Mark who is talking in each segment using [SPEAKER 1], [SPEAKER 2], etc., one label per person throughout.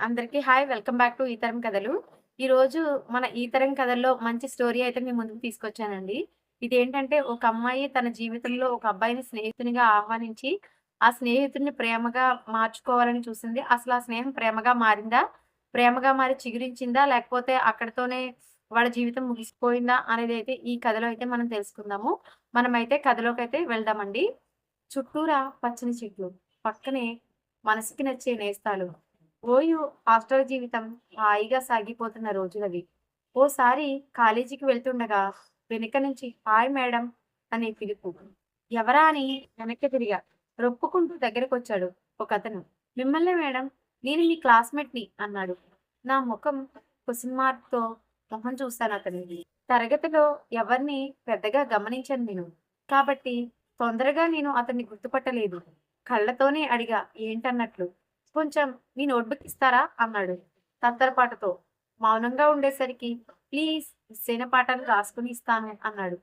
[SPEAKER 1] అందరికీ hi welcome back to ఈతరం కథలు. ఈరోజు మన ఈతరం కథల్లో మంచి స్టోరీ అయితే మీ ముందుకు తీసుకొచ్చానండి. ఇదేంటంటే ఒక అమ్మాయి తన జీవితంలో ఒక అబ్బాయిని స్నేహితునిగా ఆహ్వానించి ఆ స్నేహితుడిని ప్రేమగా మార్చుకోవాలని చూసింది. అసలు ఆ స్నేహం ప్రేమగా మారిందా? ప్రేమగా మారి చిగురించిందా? లేకపోతే అక్కడతోనే వాళ్ళ జీవితం ముగిసిపోయిందా? అనేది అయితే ఈ కథలో అయితే మనం తెలుసుకుందాము. మనమైతే కథలోకి అయితే వెళ్దామండి. చుట్టూరా పచ్చని చెట్లు పక్కనే మనసుకి నచ్చే నేస్తాలు ఓయు హాస్టల్ జీవితం హాయిగా సాగిపోతున్న రోజులవి. ఓసారి కాలేజీకి వెళ్తుండగా వెనుక నుంచి హాయ్ మేడం అనే పిలుపు. ఎవరా అని? వెనక్కి తిరిగా. రొప్పుకుంటూ దగ్గరకు వచ్చాడు ఒక అతను మిమ్మల్ని మేడం నేను మీ క్లాస్మేట్ని అన్నాడు. నా ముఖం కుసుమార్తో మొహం చూస్తాను అతని తరగతిలో ఎవరిని పెద్దగా గమనించాను నేను. కాబట్టి తొందరగా నేను అతన్ని గుర్తుపట్టలేదు. కళ్ళతోనే అడిగా ఏంటన్నట్లు? కొంచెం మీ నోట్బుక్ ఇస్తారా? అన్నాడు తత్తరపాటతో మౌనంగా ఉండేసరికి ప్లీజ్ మిస్సైన పాఠాలు రాసుకుని ఇస్తాను అన్నాడు.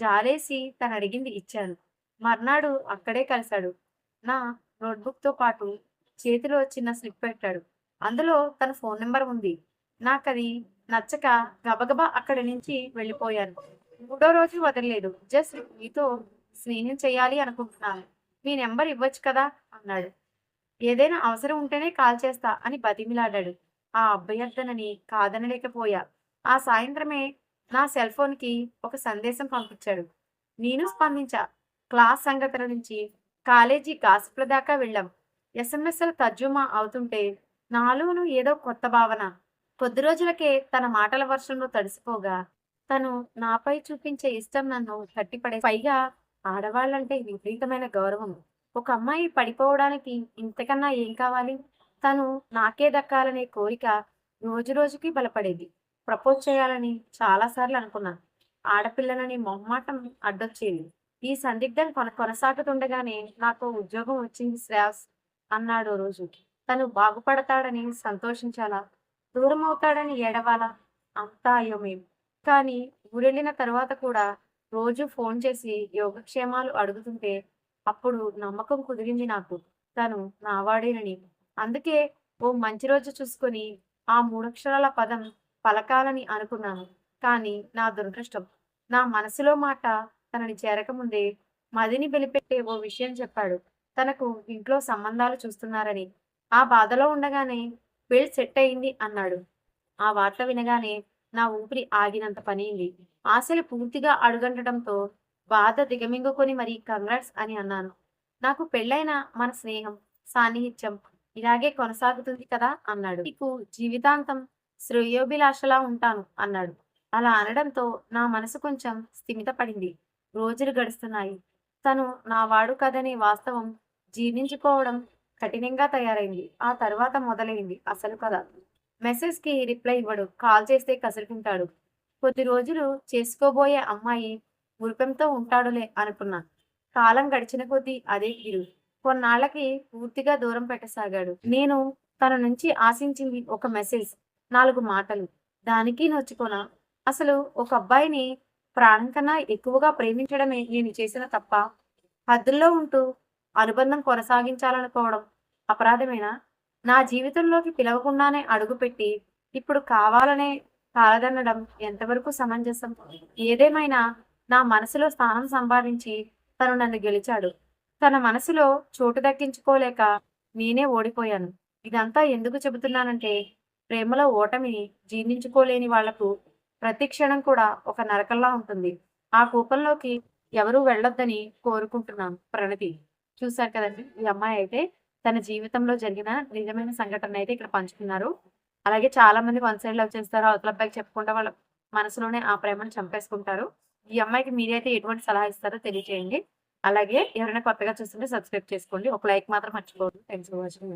[SPEAKER 1] జాలేసి తను అడిగింది ఇచ్చాను. మర్నాడు అక్కడే కలిశాడు. నా నోట్బుక్తో పాటు చేతిలో చిన్న స్లిప్ పెట్టాడు. అందులో తన ఫోన్ నెంబర్ ఉంది. నాకది నచ్చక గబగబా అక్కడి నుంచి వెళ్ళిపోయాను. మూడో రోజు వదలలేదు జస్ట్ మీతో స్నేహం చేయాలి అనుకుంటున్నాను. మీ నెంబర్ ఇవ్వచ్చు కదా? అన్నాడు. ఏదైనా అవసరం ఉంటేనే కాల్ చేస్తా అని బతిమిలాడాడు. ఆ అభ్యర్థనని కాదనలేకపోయా. ఆ సాయంత్రమే నా సెల్ ఫోన్కి ఒక సందేశం పంపించాడు. నేను స్పందించా. క్లాస్ సంగతుల నుంచి కాలేజీ గాసిప్ల దాకా వెళ్ళాం. ఎస్ఎంఎస్ల తర్జుమా అవుతుంటే నాలోను ఏదో కొత్త భావన. కొద్ది రోజులకే తన మాటల వర్షంలో తడిసిపోగా. తను నాపై చూపించే ఇష్టం నన్ను తట్టిపడే పైగా ఆడవాళ్ళంటే విపరీతమైన గౌరవం. ఒక అమ్మాయి పడిపోవడానికి ఇంతకన్నా ఏం కావాలి? తను నాకే దక్కాలనే కోరిక రోజు రోజుకి బలపడేది. ప్రపోజ్ చేయాలని చాలాసార్లు అనుకున్నాను ఆడపిల్లనని మొహమాటం అడ్డొచ్చేది ఈ సందిగ్ధం కొన కొనసాగుతుండగానే నాకు ఉద్యోగం వచ్చింది శ్రేయస్ అన్నాడు రోజు. తను బాగుపడతాడని సంతోషించాలా? దూరం అవుతాడని ఏడవాలా? అంతా అయోమయం. కానీ ఊరెళ్ళిన తర్వాత కూడా రోజు ఫోన్ చేసి యోగక్షేమాలు అడుగుతుంటే అప్పుడు నమ్మకం కుదిరింది నాకు. తను నావాడేనని అందుకే ఓ మంచి రోజు చూసుకొని ఆ మూడక్షరాల పదం పలకాలని అనుకున్నాను. కానీ నా దురదృష్టం. నా మనసులో మాట తనని చేరకముందే మదిని బెలిపెట్టే ఓ విషయం చెప్పాడు. తనకు ఇంట్లో సంబంధాలు చూస్తున్నారని. ఆ బాధలో ఉండగానే పెళ్ళి సెట్ అయింది అన్నాడు. ఆ వార్త వినగానే నా ఊపిరి ఆగినంత పనింది ఆశలు పూర్తిగా అడుగంటడంతో బాధ దిగమింగుకొని మరి కంగ్రాట్స్ అని అన్నాను. నాకు పెళ్ళైన మన స్నేహం సాన్నిహిత్యం ఇలాగే కొనసాగుతుంది కదా అన్నాడు. నీకు జీవితాంతం శ్రేయోభిలాషలా ఉంటాను అన్నాడు. అలా అనడంతో నా మనసు కొంచెం స్థిమితపడింది. రోజులు గడుస్తున్నాయి. తను నా వాడు కదనే వాస్తవం జీర్ణించుకోవడం కఠినంగా తయారైంది. ఆ తర్వాత మొదలైంది అసలు కథ. మెసేజ్కి రిప్లై ఇవ్వడు. కాల్ చేస్తే కసురుకుంటాడు. కొద్ది రోజులు చేసుకోబోయే అమ్మాయి మురిపెంతో ఉంటాడులే అనుకున్నా. కాలం గడిచిన కొద్దీ అదే గిరు కొన్నాళ్ళకి పూర్తిగా దూరం పెట్టసాగాడు. నేను తన నుంచి ఆశించింది ఒక మెసేజ్ నాలుగు మాటలు. దానికి నొచ్చుకోనా? అసలు ఒక అబ్బాయిని ప్రాణం కన్నా ఎక్కువగా ప్రేమించడమే నేను చేసిన తప్ప? హద్దుల్లో ఉంటూ అనుబంధం కొనసాగించాలనుకోవడం అపరాధమేనా? నా జీవితంలోకి పిలవకుండానే అడుగుపెట్టి ఇప్పుడు కావాలనే కాలదన్నడం ఎంతవరకు సమంజసం? ఏదేమైనా నా మనసులో స్థానం సంపాదించి తను నన్ను గెలిచాడు. తన మనసులో చోటు దక్కించుకోలేక నేనే ఓడిపోయాను. ఇదంతా ఎందుకు చెబుతున్నానంటే ప్రేమలో ఓటమిని జీర్ణించుకోలేని వాళ్ళకు ప్రతి క్షణం కూడా ఒక నరకంలా ఉంటుంది. ఆ కూపంలోకి ఎవరూ వెళ్ళొద్దని కోరుకుంటున్నాను ప్రణతి. చూశారు కదండి ఈ అమ్మాయి అయితే తన జీవితంలో జరిగిన నిజమైన సంఘటన అయితే ఇక్కడ పంచుకున్నారు. అలాగే చాలా మంది వన్ సైడ్ లవ్ చేస్తారు అవతల అబ్బాయికి చెప్పుకుంటే వాళ్ళ మనసులోనే ఆ ప్రేమను చంపేసుకుంటారు. ఈ అమ్మాయికి మీరైతే ఎటువంటి సలహా ఇస్తారో తెలియజేయండి అలాగే ఎవరైనా కొత్తగా చూస్తుంటే సబ్స్క్రైబ్ చేసుకోండి. ఒక లైక్ మాత్రం మర్చిపోవద్దు. Thanks for watching